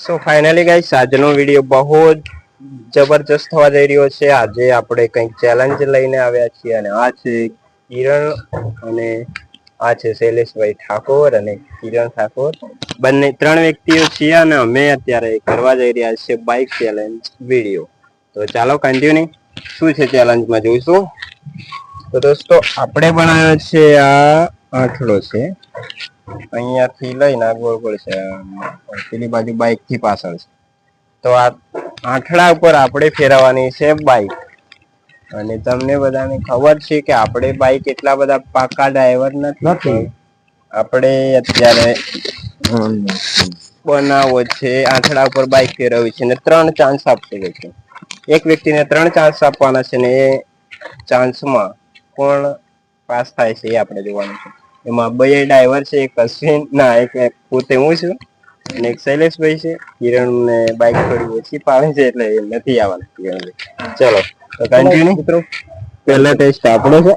સો finally guys આજનો video બહુ જ જબરજસ્ત થવા જઈ રહ્યો છે. આજે આપણે કંઈક ચેલેન્જ લઈને આવ્યા છીએ અને આ છે કિરણ અને આ છે શૈલેષભાઈ ઠાકોર અને કિરણ ઠાકોર. બંને ત્રણ વ્યક્તિઓ છીએ અને અમે અત્યારે કરવા જઈ રહ્યા છીએ બાઇક ચેલેન્જ વીડિયો તો ચાલો કન્ટિન્યુ શું છે ચેલેન્જમાં જોઈશું? તો દોસ્તો, આપણે બનાવ્યો છે આ આઠડો છે. અહીંયાથી લઈને આ ગોળ ગોળ છે. પેલી બાજુ બાઇકથી પાછળ છે. તો આ આઠડા ઉપર આપણે ફેરવવાની છે બાઇક અને તમને બધાને ખબર છે કે આપણે બાઇક એટલા બધા પાકા ડ્રાઈવર નથી આપણે અત્યારે બનાવો છે આંઠડા ઉપર બાઇક ફેરવવી છે ને ત્રણ ચાન્સ આપશે છે. એક વ્યક્તિને ત્રણ ચાન્સ આપવાના છે ને એ ચાન્સમાં કોણ પાસ થાય છે એ આપણે જોવાનું છે. એમાં બે ડ્રાઈવર છે એક અશ્વિન ના એક પોતે હું છું અને એક શૈલેષભાઈ છે. કિરણ ને બાઇક થોડી ઓછી પાવે છે એટલે એ નથી આવવાના કિરણભાઈ ચલો તો કન્ટિન્યુ મિત્રો પહેલા ટેસ્ટ આપણો છે.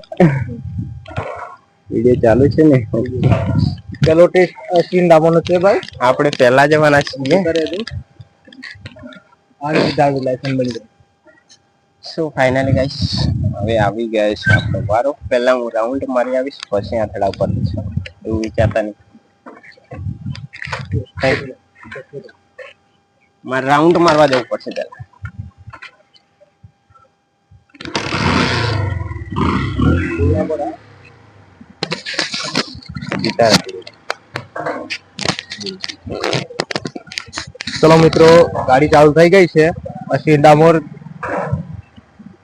વીડિયો ચાલુ છે ને? ચલો ટેસ્ટ અશ્વિન દામોનો છે ભાઈ. આપણે પહેલા જવાના છીએ. આ લાયસન્સ બની જાય. સો ફાઇનલી ગાઈસ હવે આવી ગયા છે આપણો વારો. પહેલા હું રાઉન્ડ મારી આવીશ, પછી આથડા ઉપર એવું વિચારતા નહીં. મારે રાઉન્ડ મારવા જવું પડશે વિચાર ચલો મિત્રો, ગાડી ચાલુ થઈ ગઈ છે. પછી ડામોર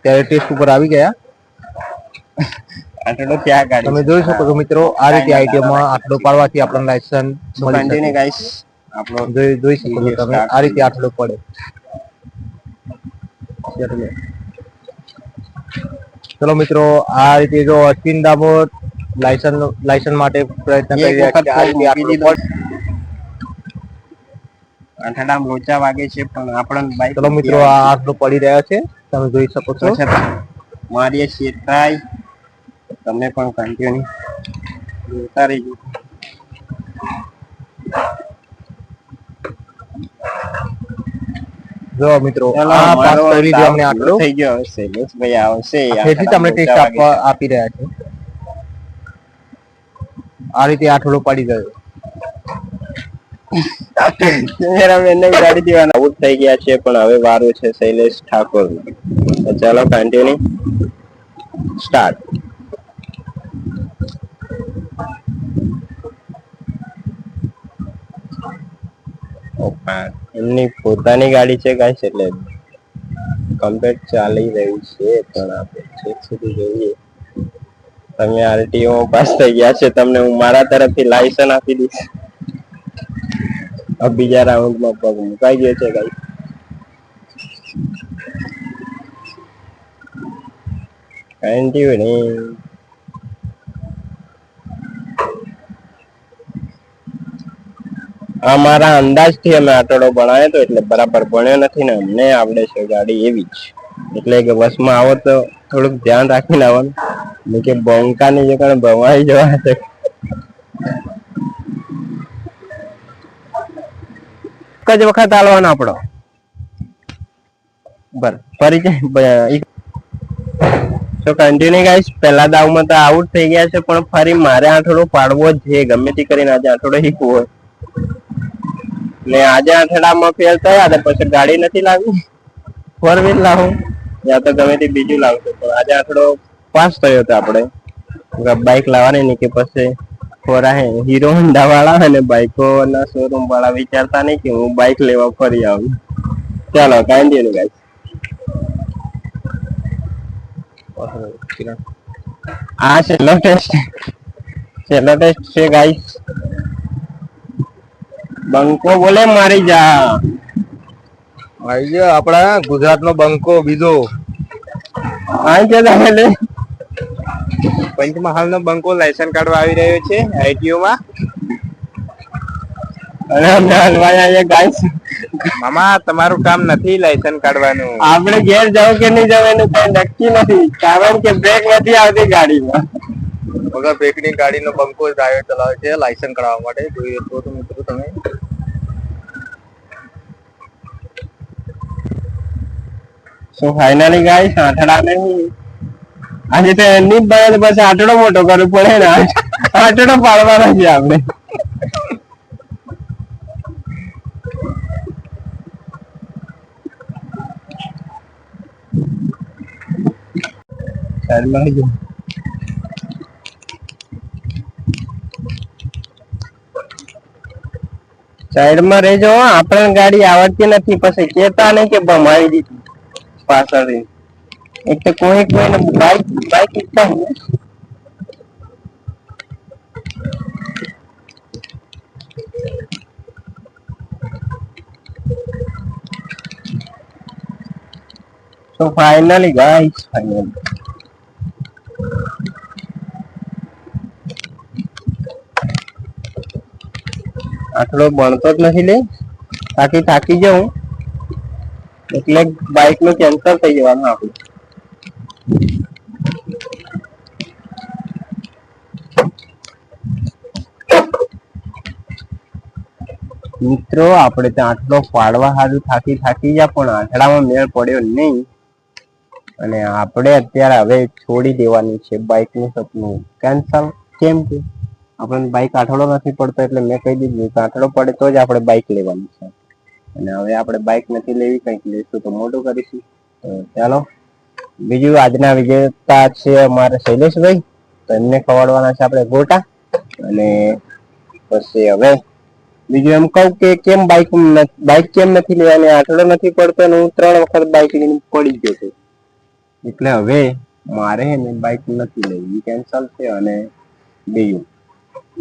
ત્યારે ટેસ્ટ ઉપર આવી ગયા. આટલો ક્યાં ગાડી તમે જોઈ શકો છો મિત્રો આ રીતે આઈટીએમમાં આટલો પાડવાથી આપણને લાયસન્સ મળી શકે. ગાઈસ આપણો જોઈ જોઈ શકો છો તમે આ રીતે આટલો પડે. ચલો. મિત્રો આ રીતે જો અશ્વિન દામોદ લાયસન્સ લાયસન્સ માટે પ્રયત્ન કરી રહ્યા છે. આ રીતે આટલો પડે. આઠડા લોચા વાગે છે પણ આપણને બાઈક ચલો મિત્રો આ આટલો પડી રહ્યા છે. તમે જોઈ શકો છો. મારીએ છીએ ટ્રાય તમને પણ કન્ટિન્યુ જોતા રહીજો જો મિત્રો આ પાસ કરી અમને આટલો. થઈ ગયો હશે. ભાઈ આવશે ફેરથી તમને ટેસ્ટ આપવા આપી રહ્યા છે. આ રીતે આઠડો પડી ગયો. પણ હવે વારો છે, શૈલેષ ઠાકોર. ચાલો એમની પોતાની ગાડી છે ગાઈસ, એટલે કમ્પ્લેટ ચાલી રહ્યું છે, પણ આપણે સુધી જોઈએ. તમે આરટીઓ પાસ થઈ ગયા છે, તમને હું મારા તરફથી લાયસન્સ આપી દઈશ. अब બીજા રાઉન્ડમાં પગ મુકાઈ ગયો છે ગાઈ કન્ટિન્યુ આ મારા અંદાજથી અમે આટોડો ભણાયો તો એટલે બરાબર ભણ્યો નથી ને અમને આવડે છે ગાડી એવી જ. એટલે કે બસમાં આવો તો થોડુંક ધ્યાન રાખીને આવવાનું. નહીં કે બંકાની જગ્યાએ ભવાઈ જવા છે એક જ વખત આલવાનો આપણો બર પરિચય તો કન્ટિન્યુ ગાઈસ પહેલા દાવમાં તો આઉટ થઈ ગયા છે પણ ફરી મારે આઠડો પાડવો જ છે ગમે તે કરીને આજે આઠડો શીખવો હોય. ને આજે આઠડામાં ફેલ થયા તો પછી ગાડી નથી લાવી. ફોર વ્હીલ લાવો. યા તો ગમે તે બીજું લાવશું પણ આજે આઠડો પાસ થયો હતો આપણે. બાઇક લાવવાની નહીં કે પછી. ખોરા હે. હીરો હોન્ડા વાળા અને બાઇકો ના શોરૂમ વાળા વિચારતા નહીં કે હું બાઇક લેવા ફરી આવું. ચાલો કન્ટિન્યુ ગાઈસ આ છેલ્લો ટેસ્ટ છેલ્લો ટેસ્ટ છે ગાઈસ બંકો બોલે મારી જા. આવી ગયો આપણા ગુજરાતનો બંકો બીજો. આ છે તમે પંચમહાલનો બંકો લાયસન્સ કાઢવા આવી રહ્યો છે આઈટીયુમાં. અને અમને હલવાયા ગાઈસ મામા તમારું કામ નથી લાયસન્સ કાઢવાનું. આપણે ઘેર જવું કે નહીં જવું એનું કઈ નક્કી નથી કારણ કે બ્રેક નથી આવતી ગાડીમાં. વગર બ્રેકની ગાડીનો બંકો ડ્રાઈવર ચલાવે છે લાયસન્સ કાઢવા માટે. જોઈએ તો તો મિત્રો તમે. સો ફાઇનલી ગાઈસ આઠડા નહીં. આજે તો એની બને પછી આટડો મોટો કરવો પડે ને આટડો પાડવાનો છે આપણે. સાઈડમાં માં. સાઈડમાં રહેજો આપણને ગાડી આવડતી નથી, પછી કેતા નહીં કે ભમાવી દીધી. પાછળ કોઈને બાઈક બાઈક ઈચ્છા હોય ને. So finally guys, finally. આટલો ભણતો જ નથી લે બાકી થાકી જાઉં એટલે બાઇકનું કેન્સલ થઈ જવાનું આપણું મિત્રો, આપણે ત્યાં આટલો પાડવા સારું થાકી થાકી ગયા, પણ આઠડામાં મેળ પડ્યો નહીં. અને આપણે અત્યારે હવે છોડી દેવાની છે બાઇકનું સપનું. કેન્સલ કેમ કે? આપણને બાઇક આઠડો નથી પડતો, એટલે મેં કહી દીધું કે આઠડો પડે તો જ આપણે બાઇક લેવાની છે. અને હવે આપણે બાઇક નથી લેવી, કંઈક લઈશું તો મોટું કરીશું. તો ચાલો, બીજું આજના વિજેતા છે અમારા શૈલેષભાઈ. તો એમને ખવડાવવાના છે આપણે ગોટા. અને પછી હવે બીજું એમ કહું કે કેમ બાઇક બાઇક કેમ નથી લેવાની? આઠડો નથી પડતો હું ત્રણ વખત બાઇક લઈને પડી ગયો છું. એટલે હવે મારે હે ને બાઇક નથી લેવી. કેન્સલ છે અને બીજું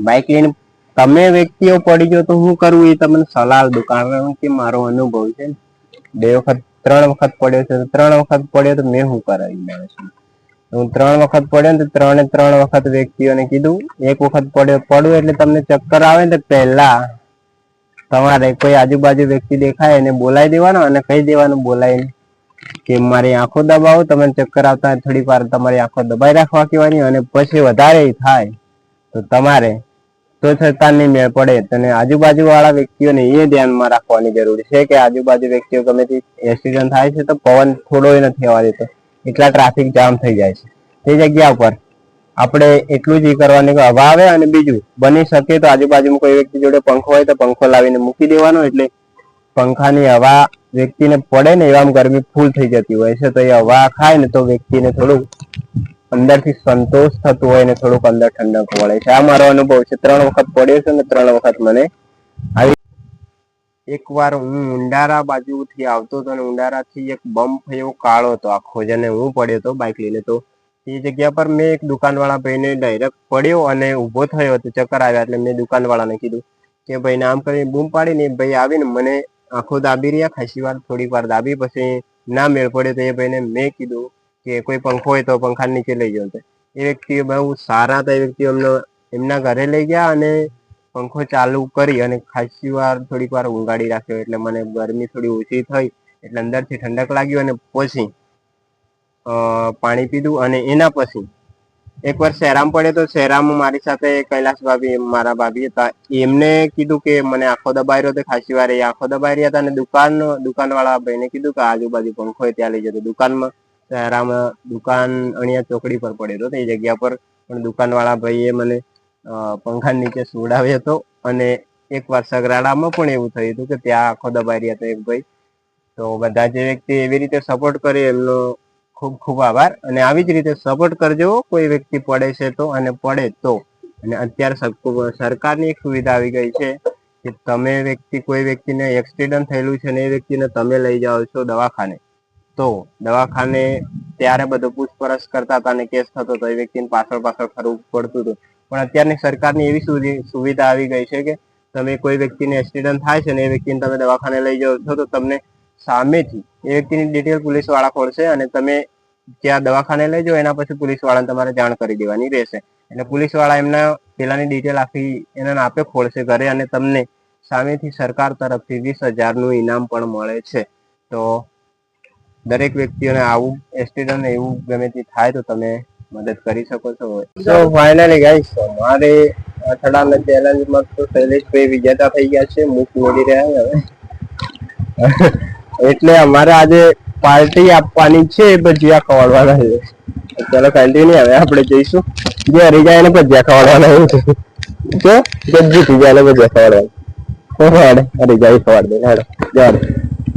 બાઇક લઈને તમે વ્યક્તિઓ પડી ગયો તો હું કરવું એ તમને સલાહ દઉં કારણ કે મારો અનુભવ છે. બે વખત, ત્રણ વખત પડ્યો છે. ત્રણ વખત પડ્યો તો મેં શું કરાવી? માણસ હું ત્રણ વખત પડ્યો ને તો ત્રણે ત્રણ વખત વ્યક્તિઓને કીધું. એક વખત પડ્યો પડવું એટલે તમને ચક્કર આવે ને તો પહેલા તમારે કોઈ આજુબાજુ વ્યક્તિ દેખાય એને બોલાવી દેવાનો અને કહી દેવાનું બોલાવીને કે મારી આંખો દબાવો, તમને ચક્કર આવતા થોડીક વાર તમારી આંખો દબાઈ રાખવા કહેવાની અને પછી વધારે થાય તો તમારે તો છતાં નહીં મેળ પડે. તને આજુબાજુ વાળા વ્યક્તિઓને એ ધ્યાનમાં રાખવાની જરૂર છે કે આજુબાજુ વ્યક્તિઓ ગમે તે એક્સિડન્ટ થાય છે તો પવન થોડો નથી આવવા દેતો. એટલા ટ્રાફિક જામ થઈ જાય છે. તે જગ્યા ઉપર આપણે એટલું જ કરવાનું કે હવા આવે અને બીજું બની શકે તો આજુબાજુમાં કોઈ વ્યક્તિ જોડે પંખો હોય તો પંખો લાવીને મૂકી દેવાનો, એટલે પંખાની હવા વ્યક્તિને પડે ને એવામાં ગરમી ફૂલ થઈ જતી હોય છે, તો એ હવા ખાય ને તો વ્યક્તિને થોડું અંદરથી સંતોષ થતું હોય ને થોડુંક અંદર ઠંડક મળે છે. આ મારો અનુભવ છે. ત્રણ વખત પડ્યો છે ને ત્રણ વખત મને આવી એકવાર હું ઉંડારા બાજુથી આવતો હતો અને ઉંડારાથી એક બમ્પ એવો કાળો હતો, આખો જેને હું પડ્યો હતો બાઇક લઈને, તો એ જગ્યા પર મેં એક દુકાનવાળા ભાઈને ડાયરેક્ટ પડ્યો અને ઊભો થયો હતો, ચક્કર આવ્યા એટલે મેં દુકાનવાળાને કીધું કે ભાઈ આમ કરીને બૂમ પાડીને ભાઈ આવીને મને આંખો દાબી રહ્યા, ખાસી વાર થોડીક વાર દાબી, પછી ના મેળ પડ્યો તો એ ભાઈને મેં કીધું કે કોઈ પંખો હોય તો પંખા નીચે લઈ જાઓ તો. એ વ્યક્તિ બહુ સારા હતા, એ વ્યક્તિ અમને એમના ઘરે લઈ ગયા અને પંખો ચાલુ કરી અને ખાસી વાર થોડીક વાર ઊંઘાડી રાખ્યો, એટલે મને ગરમી થોડી ઓછી થઈ, એટલે અંદરથી ઠંડક લાગ્યું અને પછી પાણી પીધું અને એના પછી એકવાર શહેરામાં પડ્યો તો શહેરામ મારી સાથે કૈલાસ ભાભી, મારા ભાભી હતા. એમને કીધું કે મને આંખો દબાઈ રહ્યો હતો ખાસી વાર. એ આંખો દબાઈ રહ્યા હતા અને દુકાન, દુકાનવાળા ભાઈને કીધું કે આજુબાજુ પંખો ત્યાં લઈ જતો દુકાનમાં શહેરામાં દુકાન અણિયા ચોકડી પર પડેલો હતો. તે જગ્યા પર પણ દુકાનવાળા ભાઈએ મને પંખા નીચે સુવડાવ્યો હતો અને એકવાર સગરાડામાં પણ એવું થયું હતું કે ત્યાં આંખો દબાઈ રહ્યા હતા એક ભાઈ. તો બધા જે વ્યક્તિ એવી રીતે સપોર્ટ કરે એમનો ખૂબ ખૂબ આભાર. અને આવી જ રીતે સપોર્ટ કરજો. કોઈ વ્યક્તિ પડે છે તો અને પડે તો. અને અત્યારે સરકારની એક સુવિધા આવી ગઈ છે કે તમે વ્યક્તિ, કોઈ વ્યક્તિને એક્સિડન્ટ થયેલું છે ને એ વ્યક્તિને તમે લઈ જાઓ છો દવાખાને. તો દવાખાને ત્યારે બધો પૂછપરછ કરતા હતા અને કેસ થતો હતો. એ વ્યક્તિને પાછળ પાછળ ફરવું પડતું હતું. પણ અત્યારની સરકારની એવી સુવિ- સુવિધા આવી ગઈ છે કે તમે કોઈ વ્યક્તિને એક્સિડન્ટ થાય છે ને એ વ્યક્તિને તમે દવાખાને લઈ જાઓ છો તો તમને સામેથી એ વ્યક્તિની ડિટેલ પોલીસવાળા ખોલશે અને તમે ત્યાં દવાખાને લઈ એના પછી પોલીસ વાળાને તમારે જાણ કરી દેવાની રહેશે. એટલે પોલીસવાળા એમના પેલાની ડિટેલ આખી એના આપે ખોલશે ઘરે અને તમને સામેથી સરકાર તરફથી વીસ હજારનું ઇનામ પણ મળે છે. તો દરેક વ્યક્તિઓને આવું એક્સિડન્ટ એવું ગમે તે થાય તો તમે મદદ કરી શકો છો. સો ફાઇનલી ગાઈસ મારે અથડાના ચેલેન્જમાં તો શૈલેષભાઈ વિજેતા થઈ ગયા છે. મુખ મોડી રહ્યા હવે. એટલે અમારે આજે પાર્ટી આપવાની છે ભજીયા ખવડવાના છે. ચાલો કન્ટિન્યુ હવે આપણે જઈશું. જે હરી જાય એને ભજીયા ખવડવાના એવું છે. જો જે થઈ જાય એને ભજીયા ખવડવાના. હેડ હરી જાય ખવડાવ દે હેડ ચાલો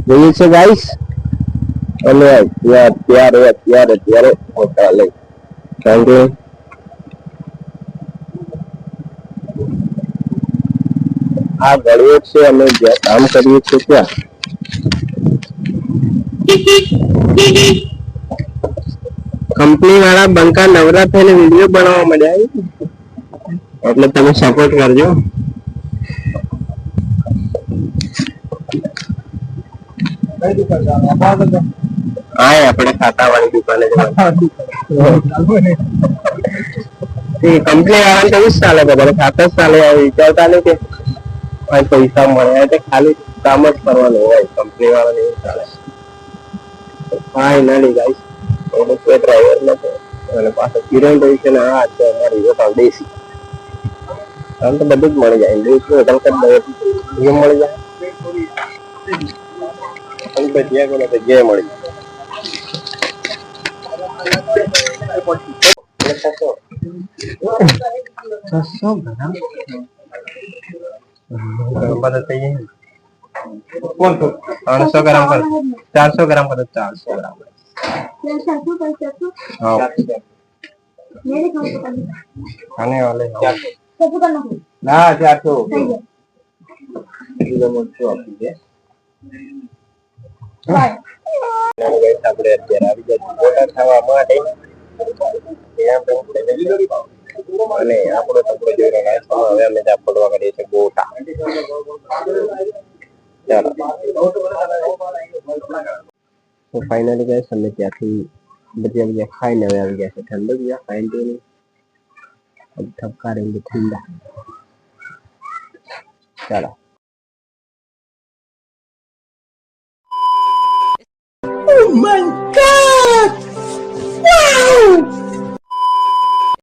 જોઈએ છે ગાઈસ અને અત્યારે અત્યારે અત્યારે મોટા લઈ. કારણ કે આ ગળ્યો છે, અમે જ્યાં કામ કરીએ છીએ ત્યાં. કંપની વાળા બંકા નવરા થઈને વીડિયો બનાવવા મળ્યા એટલે તમે સપોર્ટ કરજો. હા આપણે ખાતા વાળી દુકાને કંપની વાળાને તો જ ચાલે બધા ખાતા જ ચાલે વિચારતા નહીં કે પૈસા મળે ખાલી કામ જ કરવાનું હોય કંપની વાળા એવું ચાલે. ફાઇનલી ગાઈસ એનો કે ડ્રાઈવર નથી અને પાછો કિરણ રહી છે ને આ છે અમારી હોટલ દેશી આમ તો બધું જ મળી જાય દેશી હોટલ કરી દઈએ જે મળી જાય ભજીયા કોને તો જે મળી જાય બધા જાય કોણ તો ગ્રામ પર ચારસો ગ્રામ પર ચારસો ગ્રામ અને વાલે ના ચારસો કિલો આપણે અત્યારે હવે અમે ત્યાં પડવા કરીએ ગોટા ચાલો તો ફાઇનલી ગઈ અમે ત્યાંથી બધી અમે ખાઈને હવે આવી ગયા છે, ઠંડુ ગયા ફાઇન પીને ઠપકારેલી ઠંડા ચાલો Oh my god! Wow!